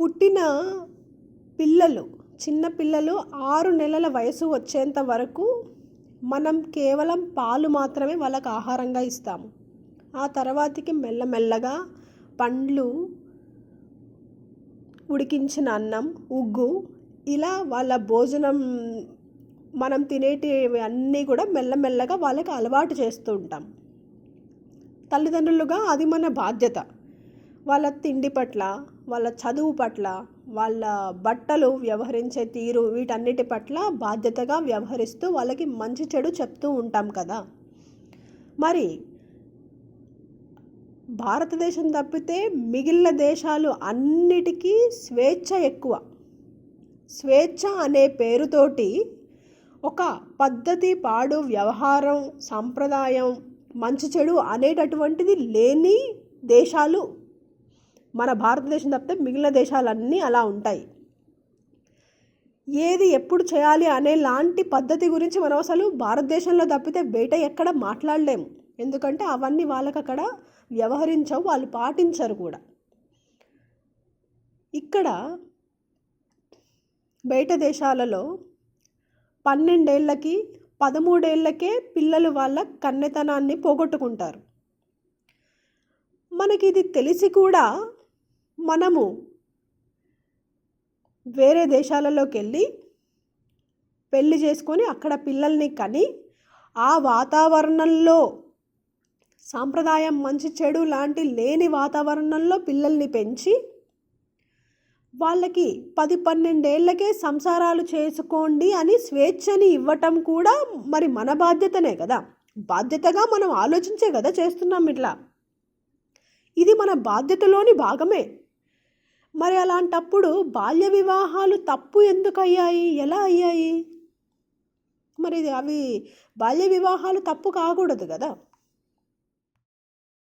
పుట్టిన పిల్లలు చిన్న పిల్లలు ఆరు నెలల వయసు వచ్చేంత వరకు మనం కేవలం పాలు మాత్రమే వాళ్ళకు ఆహారంగా ఇస్తాము. ఆ తర్వాతకి మెల్లమెల్లగా పండ్లు ఉడికించిన అన్నం ఉగ్గు ఇలా వాళ్ళ భోజనం మనం తినేటివి అన్నీ కూడా మెల్లమెల్లగా వాళ్ళకి అలవాటు చేస్తూ ఉంటాం. తల్లిదండ్రులుగా అది మన బాధ్యత. వాళ్ళ తిండి పట్ల వాళ్ళ చదువు పట్ల వాళ్ళ బట్టలు వ్యవహరించే తీరు వీటన్నిటి పట్ల బాధ్యతగా వ్యవహరిస్తూ వాళ్ళకి మంచి చెడు చెప్తూ ఉంటాం కదా. మరి భారతదేశం తప్పితే మిగిలిన దేశాలు అన్నిటికీ స్వేచ్ఛ ఎక్కువ. స్వేచ్ఛ అనే పేరుతోటి ఒక పద్ధతి పాడు వ్యవహారం సాంప్రదాయం మంచి చెడు అనేటటువంటిది లేని దేశాలు మన భారతదేశం తప్పితే మిగిలిన దేశాలన్నీ అలా ఉంటాయి. ఏది ఎప్పుడు చేయాలి అనే లాంటి పద్ధతి గురించి మనం అసలు భారతదేశంలో తప్పితే బయట ఎక్కడ మాట్లాడలేము. ఎందుకంటే అవన్నీ వాళ్ళకి అక్కడ వ్యవహరించవు వాళ్ళు పాటించరు కూడా. ఇక్కడ బయట దేశాలలో పన్నెండేళ్ళకి పదమూడేళ్ళకే పిల్లలు వాళ్ళ కన్నెతనాన్ని పోగొట్టుకుంటారు. మనకి ఇది తెలిసి కూడా మనము వేరే దేశాలలోకి వెళ్ళి పెళ్ళి చేసుకొని అక్కడ పిల్లల్ని కని ఆ వాతావరణంలో సాంప్రదాయం మంచి చెడు లాంటి లేని వాతావరణంలో పిల్లల్ని పెంచి వాళ్ళకి పది పన్నెండేళ్ళకే సంసారాలు చేసుకోండి అని స్వేచ్ఛని ఇవ్వటం కూడా మరి మన బాధ్యతనే కదా. బాధ్యతగా మనం ఆలోచించే కదా చేస్తున్నాం ఇట్లా. ఇది మన బాధ్యతలోని భాగమే. మరి అలాంటప్పుడు బాల్య వివాహాలు తప్పు ఎందుకు అయ్యాయి? ఎలా అయ్యాయి? మరి అవి బాల్య వివాహాలు తప్పు కాకూడదు కదా.